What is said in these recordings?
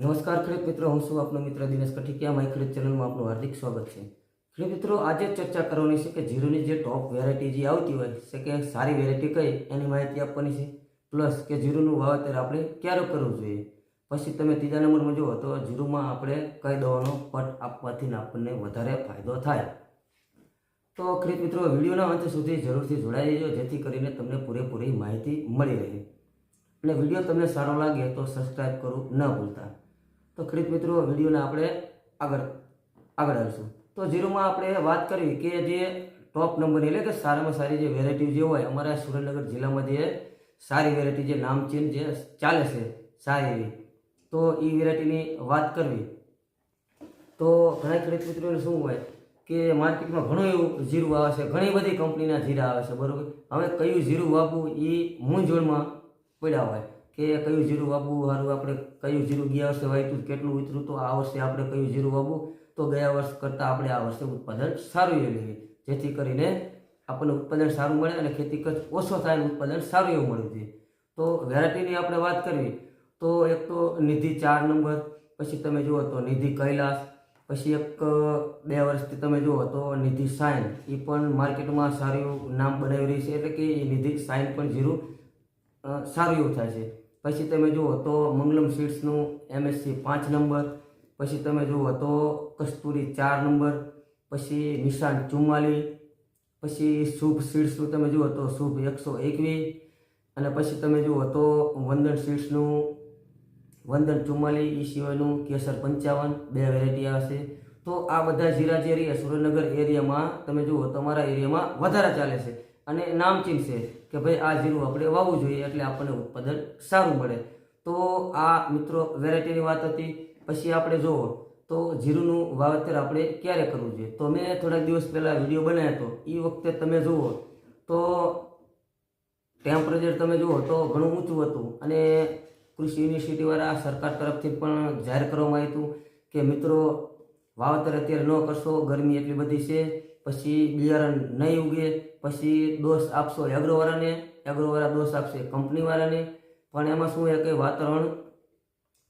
નમસ્કાર ખેડૂત મિત્રો, હું છું આપનો મિત્ર દિનેશ કઠિકિયા. મારી ખેડૂત ચેનલમાં આપનું હાર્દિક સ્વાગત છે. ખેડૂત મિત્રો, આજે ચર્ચા કરવાની છે કે જીરુની જે ટોપ વેરાયટી જે આવતી હોય છે, કે સારી વેરાયટી કઈ, એની માહિતી આપવાની છે. પ્લસ કે જીરુનું વાવેતર આપણે ક્યારે કરવું જોઈએ? પછી તમે ત્રીજા નંબરમાં જુઓ તો જીરુમાં આપણે કઈ દવાનો પટ આપવાથી આપણને વધારે ફાયદો થાય. તો ખેડૂત મિત્રો, વિડીયોના અંત સુધી જરૂરથી જોડાઈ દેજો જેથી કરીને તમને પૂરેપૂરી માહિતી મળી રહે. અને વીડિયો તમને સારો લાગે તો સબસ્ક્રાઈબ કરવું ન ભૂલતા. તો ખેડૂત મિત્રો વિડીયોને આપણે આગળ આગળ આવીશું. તો ઝીરોમાં આપણે વાત કરવી કે જે ટોપ નંબર એટલે કે સારામાં સારી જે વેરાયટી જે હોય, અમારા સુરેન્દ્રનગર જિલ્લામાં જે સારી વેરાયટી જે નામચીન જે ચાલે છે, સારી એવી. તો એ વેરાયટીની વાત કરવી. તો ઘણા ખેડૂત મિત્રોને શું હોય કે માર્કેટમાં ઘણું એવું જીરું આવે છે, ઘણી બધી કંપનીના જીરા આવે છે, બરાબર? હવે કયું જીરું વાપવું એ મૂંઝવણમાં પડ્યા હોય. કે કયું જીરું વાવવું સારું આપણે કયું જીરું ગયા વર્ષે વાવ્યું, કેટલું ઉતર્યું તો આ વર્ષે આપણે કયું જીરું વાવવું? તો ગયા વર્ષ કરતાં આપણે આ વર્ષે ઉત્પાદન સારું એવું લેવી જેથી કરીને આપણને ઉત્પાદન સારું મળે અને ખેતી ખર્ચ ઓછો થાય ઉત્પાદન સારું એવું મળવું જોઈએ તો વેરાયટીની આપણે વાત કરવી, તો એક તો નિધિ ચાર નંબર, પછી તમે જુઓ તો નિધિ કૈલાસ, પછી એક બે વર્ષથી તમે જુઓ તો નિધિ સાઇન એ પણ માર્કેટમાં સારું નામ બનાવી રહી છે. એટલે કે એ નિધિ સાઇન પણ જીરું સારું એવું થાય છે. પછી તમે જુઓ તો મંગલમ સીડ્સનું એમએસસી પાંચ નંબર, પછી તમે જુઓ તો કસ્તુરી ચાર નંબર, પછી નિશાન ચુમ્માલીસ, પછી શુભ સીડ્સનું તમે જુઓ તો શુભ એકસો એકવીસ, અને પછી તમે જુઓ તો વંદન સીડ્સનું વંદન ચુમ્માલીસ એ સિવાયનું કેસર પંચાવન, બે વેરાયટી આવશે તો આ બધા જીરા જે રહ્યા સુરેન્દ્રનગર એરિયામાં તમે જુઓ તમારા એરિયામાં વધારે ચાલે છે. અને નામચીન છે. કે ભાઈ આ જીરું આપણે વાવવું જોઈએ એટલે આપણને ઉત્પાદન સારું મળે. તો આ મિત્રો વેરાયટીની વાત હતી. પછી આપણે જુઓ તો જીરુંનું વાવેતર આપણે ક્યારે કરવું જોઈએ? તો મેં થોડાક દિવસ પહેલાં વીડિયો બનાવ્યો હતો. એ વખતે તમે જુઓ, તો ટેમ્પરેચર તમે જુઓ, તો ઘણું ઊંચું હતું. અને કૃષિ યુનિવર્સિટીવાળા સરકાર તરફથી પણ જાહેર કરવામાં આવ્યું હતું કે મિત્રો વાવેતર અત્યારે ન કરશો, ગરમી એટલી બધી છે, પછી બિયારણ નહીં ઉગે, પછી દોષ આપશો એગ્રોવાળાને એગ્રોવાળા દોષ આપશે કંપનીવાળાને પણ એમાં શું હોય કે વાતાવરણ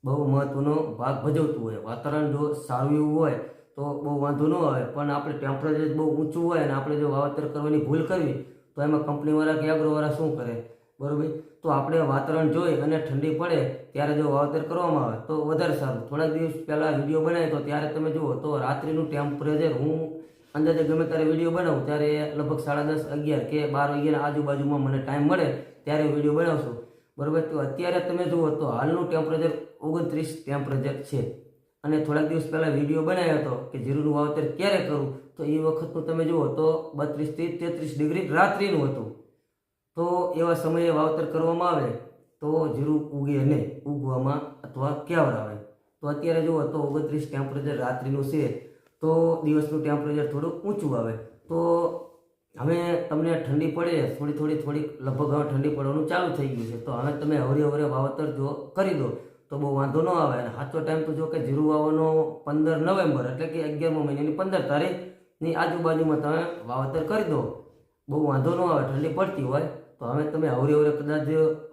બહુ મહત્ત્વનો ભાગ ભજવતું હોય. વાતાવરણ જો સારું એવું હોય, તો બહુ વાંધો ન આવે, પણ આપણે ટેમ્પરેચર બહુ ઊંચું હોય અને આપણે જો વાવેતર કરવાની ભૂલ કરવી, તો એમાં કંપનીવાળા કે એગ્રોવાળા શું કરે? બરોબર? તો આપણે વાતાવરણ જોઈ અને ઠંડી પડે ત્યારે જો વાવેતર કરવામાં આવે, તો વધારે સારું. થોડાક દિવસ પહેલાં વીડિયો બનાવ્યો તો ત્યારે તમે જુઓ, તો રાત્રિનું ટેમ્પરેચર હું અંદાજે ગમે ત્યારે વીડિયો બનાવું, ત્યારે લગભગ સાડા દસ, અગિયાર કે બાર વાગ્યાના આજુબાજુમાં મને ટાઈમ મળે ત્યારે વીડિયો બનાવશું. બરાબર? તો અત્યારે તમે જુઓ, તો હાલનું ટેમ્પરેચર ઓગણત્રીસ ટેમ્પરેચર છે. અને થોડાક દિવસ પહેલાં વીડિયો બનાવ્યો હતો કે જીરુનું વાવેતર ક્યારે કરવું તો એ વખતનું તમે જુઓ, તો બત્રીસથી તેત્રીસ ડિગ્રી રાત્રિનું હતું. તો એવા સમયે વાવતર કરવામાં આવે તો જીરું ઉગે નહીં ઉગવામાં અથવા ક્યાં આવે તો અત્યારે જુઓ તો ઓગણત્રીસ ટેમ્પરેચર રાત્રિનું છે, તો દિવસનું ટેમ્પરેચર થોડું ઊંચું આવે. તો હવે તમને ઠંડી પડે, થોડી થોડી થોડી લગભગ હવે ઠંડી પડવાનું ચાલુ થઈ ગયું છે. તો હવે તમે હવરે હવરે વાવતર જો કરી દો, તો બહુ વાંધો ન આવે. અને સાચો ટાઈમ તો જો કે જીરું વાવવાનો પંદર નવેમ્બર, એટલે કે અગિયારમા મહિનાની પંદર તારીખની આજુબાજુમાં તમે વાવતર કરી દો. બહુ વાંધો ન આવે, ઠંડી પડતી હોય. તો હવે તમે હવરે હવરે કદાચ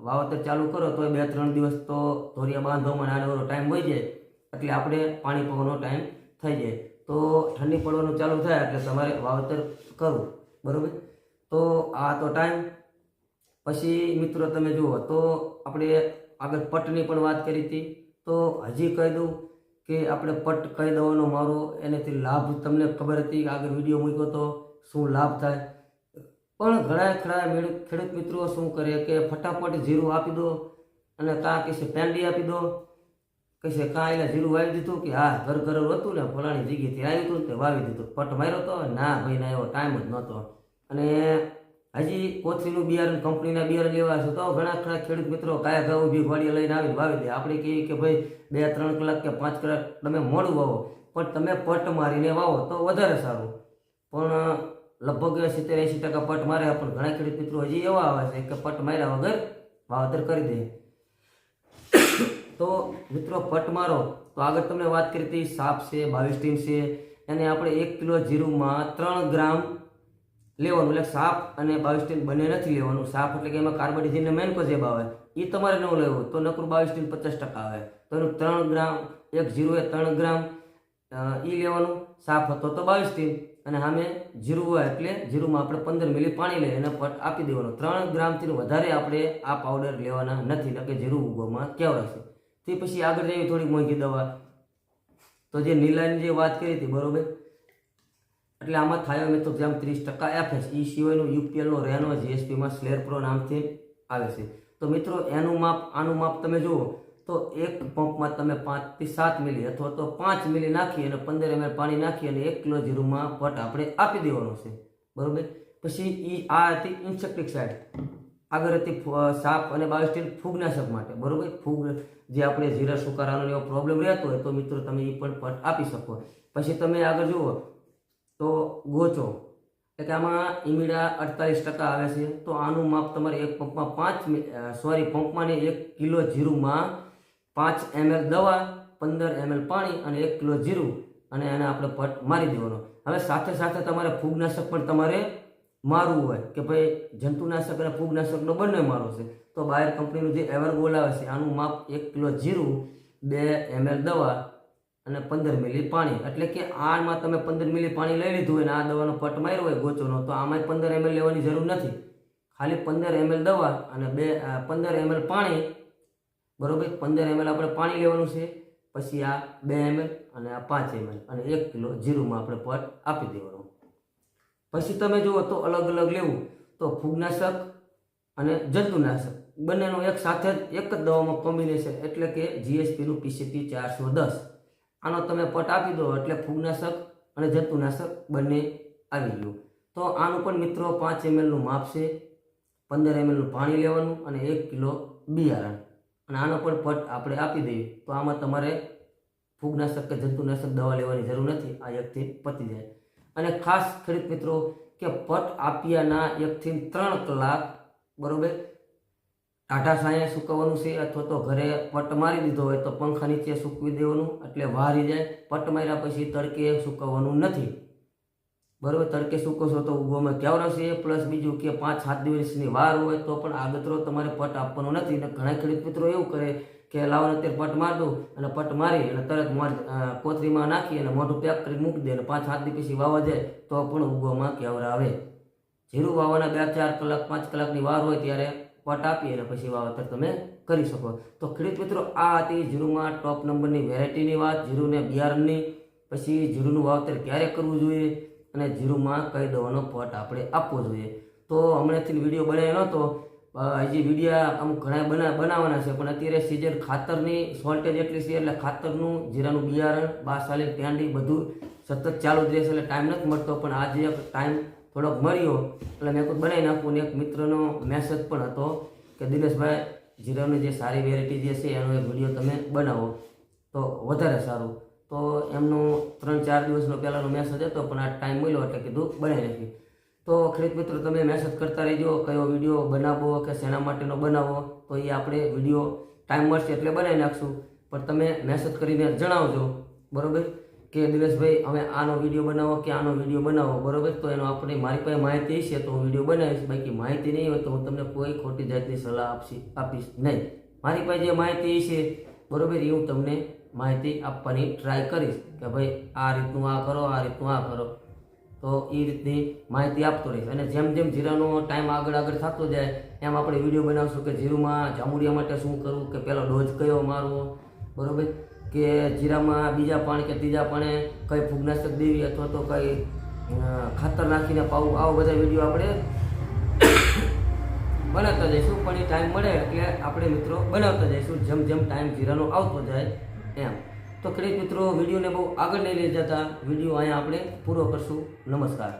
વાવતર ચાલુ કરો તો બે ત્રણ દિવસ તો ધોરિયા બાંધવામાં નાનો ટાઈમ હોય જાય. એટલે આપણે પાણી પીવાનો ટાઈમ થઈ જાય. તો ઠંડી પડવાનું ચાલુ થાય એટલે તમારે વાવતર કરવું. બરાબર? તો આ તો ટાઈમ પછી મિત્રો તમે જુઓ, તો આપણે આગળ પટની પણ વાત કરી હતી. તો હજી કહી દઉં કે આપણે પટ કહી દેવાનો મારો એનાથી લાભ તમને ખબર હતી. કે આગળ વીડિયો મૂક્યો તો શું લાભ થાય? પણ ઘણા ખરા ખેડૂત મિત્રો શું કરે કે ફટાફટ જીરું આપી દો અને કાં કહેશે પેન્ડી આપી દો. કહેશે, કાં એટલે જીરું વાવી દીધું? કે, હા, ઘર ઘર હતું ને, ફલાણી જગ્યાથી આવ્યું હતું તે વાવી દીધું. પટ માર્યો તો, ના ભાઈ, ના, એવો ટાઈમ જ નહોતો. અને હજી કોથળીનું બિયારણ, કંપનીના બિયારણ લેવા છે, તો ઘણા ખરા ખેડૂત મિત્રો કાયા ઘા ઊભી ઘોડીએ લઈને આવીને વાવી દે. આપણે કહીએ કે, ભાઈ, બે, ત્રણ કલાક કે પાંચ કલાક તમે મોડું વાવો, પણ તમે પટ મારીને વાવો તો વધારે સારું. પણ લગભગ સિત્તેર એંસી ટકા પટ મારે પણ ઘણા ખેડૂત મિત્રો હજી એવા આવે છે કે પટ માર્યા વગર વાવતર કરી દે. તો મિત્રો પટ મારો, તો આગળ તમને વાત કરી હતી, સાપ છે, બાવીસ ટીમ છે, એને આપણે એક કિલો જીરુંમાં ત્રણ ગ્રામ લેવાનું એટલે સાપ અને બાવીસ બંને નથી લેવાનું. સાપ એટલે કે એમાં કાર્બોડિઝિનને મેન કોઝેબ આવે. એ તમારે ન લેવું, તો નકરું બાવીસ પચાસ ટકા આવે. તો એનું ત્રણ ગ્રામ, એક જીરું એ ત્રણ ગ્રામ એ લેવાનું. સાફ હતો તો બાવીસ ટીમ અને સામે જીરું હોય એટલે જીરુંમાં આપણે પંદર મિલી પાણી લઈ અને આપી દેવાનું. ત્રણ ગ્રામથી વધારે આપણે આ પાવડર લેવાના નથી એટલે કે જીરું ઉગવામાં કેવડાશે તે પછી આગળ જઈએ થોડી મોંઘી દવા. તો જે નીલાની જે વાત કરી હતી, બરોબર? એટલે આમાં થાય મેં તો જેમ ત્રીસ ટકા એફએસ એ સિવાયનું યુપીએલનો, રેનો જીએસપીમાં સ્લેર પ્રો નામથી આવે છે. તો મિત્રો, એનું માપ, આનું માપ તમે જુઓ. તો એક પંપમાં તમે પાંચથી સાત મિલી અથવા તો પાંચ મિલી નાખી અને પંદર એમએલ પાણી નાખી અને એક કિલો જીરુમાં પટ આપણે આપી દેવાનો છે. બરોબર? પછી એ આ હતી ઇન્સેક્ટિસાઇડ. આગળ હતી સાપ અને બાયોસ્ટીલ ફૂગનાશક માટે. બરોબર? ફૂગ જે આપણે જીરા સુકારાનો એવો પ્રોબ્લેમ રહેતો હોય તો મિત્રો તમે એ પણ પટ આપી શકો. પછી તમે આગળ જુઓ તો ગોચો. એટલે આમાં ઈમીડા અડતાલીસ ટકા આવે છે. તો આનું માપ તમારે એક પંપમાં પાંચ સોરી પંપમાં ને એક કિલો જીરુંમાં પાંચ એમએલ દવા, પંદર એમએલ પાણી અને એક કિલો જીરું અને એને આપણે પટ મારી દેવાનો. હવે સાથે સાથે તમારે ફૂગનાશક પણ તમારે મારવું હોય કે ભાઈ જંતુનાશક અને ફૂગનાશકનો બંને મારવો છે. તો બાયર કંપનીનું જે એવરગોલ આવે છે, આનું માપ એક કિલો જીરું, બે એમએલ દવા અને પંદર મિલી પાણી. એટલે કે આમાં તમે પંદર મિલી પાણી લઈ લીધું હોય અને આ દવાનો પટ માર્યો હોય ગોચોનો તો આમાં પંદર એમએલ લેવાની જરૂર નથી. ખાલી પંદર એમએલ દવા અને બે પંદર એમએલ પાણી બરોબર? પંદર એમએલ આપણે પાણી લેવાનું છે. પછી આ બે એમએલ અને આ પાંચ એમએલ અને એક કિલો જીરુંમાં આપણે પટ આપી દેવાનો. પછી તમે જુઓ તો અલગ અલગ લેવું. તો ફૂગનાશક અને જંતુનાશક. બંનેનું એક સાથે જ એક જ દવામાં કોમ્બિનેશન એટલે કે જીએસપીનું પીસીપી ચારસો દસ. આનો તમે પટ આપી દો એટલે ફૂગનાશક અને જંતુનાશક બંને આવી ગયું. તો આનું પણ મિત્રો પાંચ એમએલનું માપ છે. પંદર એમએલનું પાણી લેવાનું અને એક કિલો બિયારણ. અને આનો પણ પટ આપણે આપી દઈએ, તો આમાં તમારે ફૂગનાશક કે જંતુનાશક દવા લેવાની જરૂર નથી, આ એકથી પતી જાય. અને ખાસ ખેડૂત મિત્રો, કે પટ આપ્યાના એકથી ત્રણ કલાક, બરોબર? ટાટા સાંયે સૂકવવાનું છે, અથવા તો ઘરે પટ મારી દીધો હોય તો પંખા નીચે સૂકવી દેવાનું, એટલે વારી જાય. પટ માર્યા પછી તડકે સૂકવવાનું નથી. બરોબર તડકે છો તો ઉગવામાં રહેશે પ્લસ બીજું કે પાંચ સાત દિવસની વાર હોય તો પણ આગતરો તમારે પટ આપવાનો નથી. અને ઘણા ખેડૂત મિત્રો એવું કરે કે લાવો અત્યારે પટ માર દઉં અને પટ મારી અને તરત મોઢ અ, કોથળીમાં નાખી અને મોઢું પેક કરી મૂકી દે અને પાંચ સાત દિવસ પછી વાવા જાય તો પણ ઉગવામાં કેવરા આવે. જીરું વાવવાના બે ચાર કલાક પાંચ કલાકની વાર હોય ત્યારે પટ આપી અને પછી વાવતર તમે કરી શકો. તો ખેડૂત મિત્રો આ હતી જીરુમાં ટોપ નંબરની વેરાયટીની વાત. જીરુને બિયારણની પછી જીરુનું વાવતર ક્યારે કરવું જોઈએ? અને જીરુમાં કહી દવાનો પટ આપણે આપવો જોઈએ. તો હમણાંથી વીડિયો બનાવ્યો નહોતો હજી વિડીયા અમુક ઘણા બના, બનાવવાના છે, પણ અત્યારે સિઝન ખાતરની શોર્ટેજ એટલી છે, એટલે ખાતરનું જીરાનું બિયારણ બાસાલી ટેંડી બધું સતત ચાલુ જ રહેશે, એટલે ટાઈમ નથી મળતો, પણ આજે ટાઈમ થોડોક મળ્યો, એટલે મેં કોઈ બનાવી નાખું ને એક મિત્રનો મેસેજ પણ હતો કે, દિનેશભાઈ, જીરાની જે સારી વેરાયટી જે છે, એનો એક વીડિયો તમે બનાવો. તો વધારે સારું. તો એમનો ત્રણ ચાર દિવસનો પહેલાંનો મેસેજ હતો, પણ આ ટાઈમ મળ્યો એટલે કીધું બનાવી નાખી તો ખેડૂત મિત્રો, તમે મેસેજ કરતા રહેજો, કયો વીડિયો બનાવવો કે શેના માટેનો બનાવવો તો એ આપણે વીડિયો ટાઈમ મળશે એટલે બનાવી નાખશું. પણ તમે મેસેજ કરીને જણાવજો, બરોબર? કે દિનેશભાઈ અમે આનો વીડિયો બનાવો કે આનો વીડિયો બનાવો, બરાબર? તો એનો આપણે, મારી પાસે માહિતી છે તો હું વીડિયો બનાવીશ, બાકી માહિતી નહીં હોય તો હું તમને કોઈ ખોટી જાતની સલાહ આપશી, આપીશ નહીં. મારી પાસે જે માહિતી છે બરોબર, એ હું તમને માહિતી આપવાની ટ્રાય કરીશ કે ભાઈ આ રીતનું આ કરો, આ રીતનું આ કરો. તો એ રીતની માહિતી આપતો રહીશ. અને જેમ જેમ જીરાનો ટાઈમ આગળ આગળ થતો જાય, એમ આપણે વીડિયો બનાવશું કે જીરુમાં જામુડિયા માટે શું કરવું, કે પહેલો ડોઝ કયો મારવો, બરાબર? કે જીરામાં બીજા પાણી કે ત્રીજા પાણે કઈ ફૂગનાશક દેવી અથવા તો કઈ ખાતર નાખીને પાવું, આવા બધા વીડિયો આપણે બનાવતા જઈશું. પણ એ ટાઈમ મળે એટલે આપણે મિત્રો બનાવતા જઈશું. જેમ જેમ ટાઈમ જીરાનો આવતો જાય એમ. તો ખેડૂત મિત્રો, વિડીયોને બહુ આગળ નહીં લઈ જતા વીડિયો અહીંયા આપણે પૂરો કરશું. નમસ્કાર.